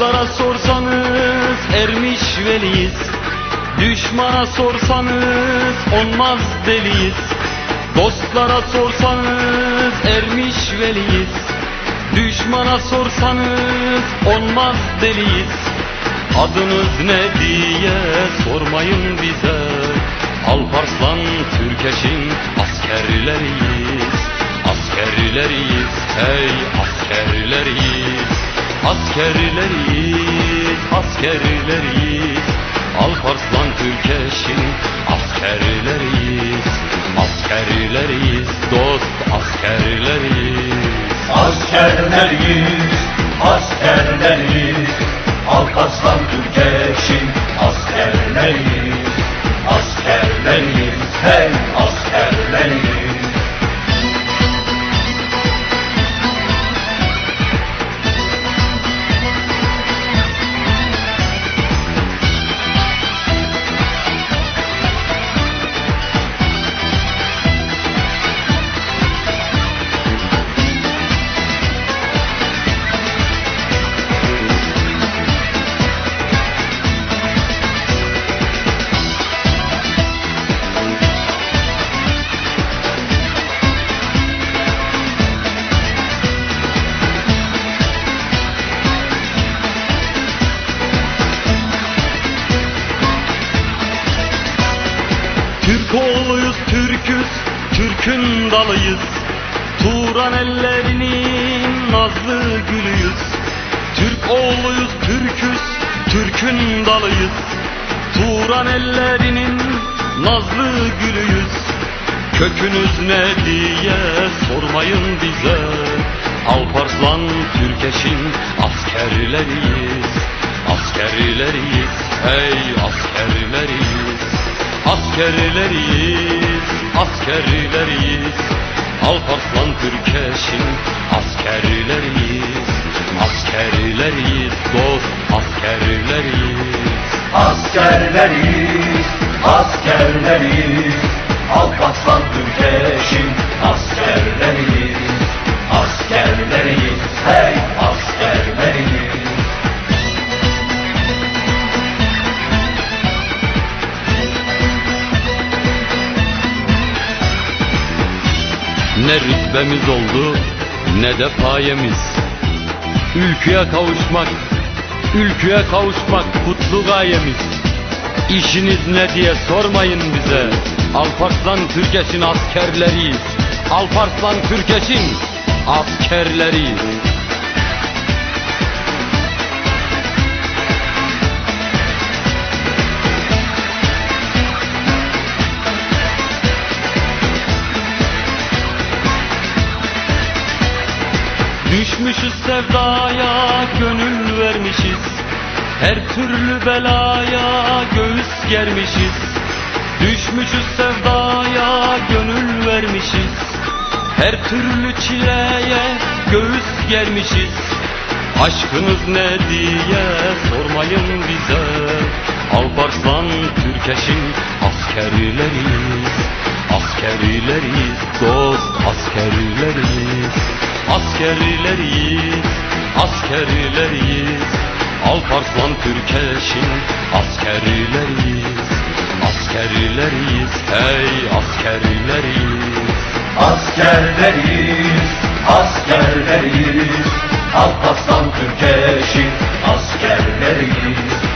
Dostlara sorsanız ermiş veliyiz. Düşmana sorsanız olmaz deliyiz. Dostlara sorsanız ermiş veliyiz. Düşmana sorsanız olmaz deliyiz. Adınız ne diye sormayın bize. Alparslan Türkeş'in askerleriyiz. Askerleriyiz hey askerleriyiz Askerleriyiz askerleriyiz. Alparslan Türkeş'in askerleriyiz. Askerleriyiz dost askerleriyiz. Askerleriyiz, askerleriyiz. Alparslan Türkeş'in askerleriyiz oğluyuz Türküz, Türk'ün dalıyız. Turan ellerinin nazlı gülüyüz. Türk oğluyuz Türküz, Türk'ün dalıyız. Turan ellerinin nazlı gülüyüz. Kökünüz ne diye sormayın bize. Alparslan Türkeş'in askerleriyiz. Askerleriyiz hey askerleriyiz Askerleriyiz, askerleriyiz. Alparslan Türkeş'in askerleriyiz. Askerleriyiz, dost askerleriyiz. Askerleriyiz, askerleriyiz. Alparslan Türkeş'in askerleriyiz. Askerleriyiz, hey askerleriyiz Ne rütbemiz oldu ne de payemiz. Ülküye kavuşmak, ülküye kavuşmak kutlu gayemiz. İşiniz ne diye sormayın bize. Alparslan Türkeş'in askerleriyiz. Alparslan Türkeş'in askerleriyiz Düşmüşüz sevdaya gönül vermişiz. Her türlü belaya göğüs germişiz. Düşmüşüz sevdaya gönül vermişiz. Her türlü çileye göğüs germişiz. Aşkınız ne diye sormayın bize. Alparslan Türkeş'in askerleriyiz. Askerleriyiz dost askerleriyiz Askerleriyiz, askerleriyiz. Alparslan Türkeş'in askerleriyiz. Askerleriyiz, hey askerleriyiz. Askerleriyiz, askerleriyiz. Alparslan Türkeş'in askerleriyiz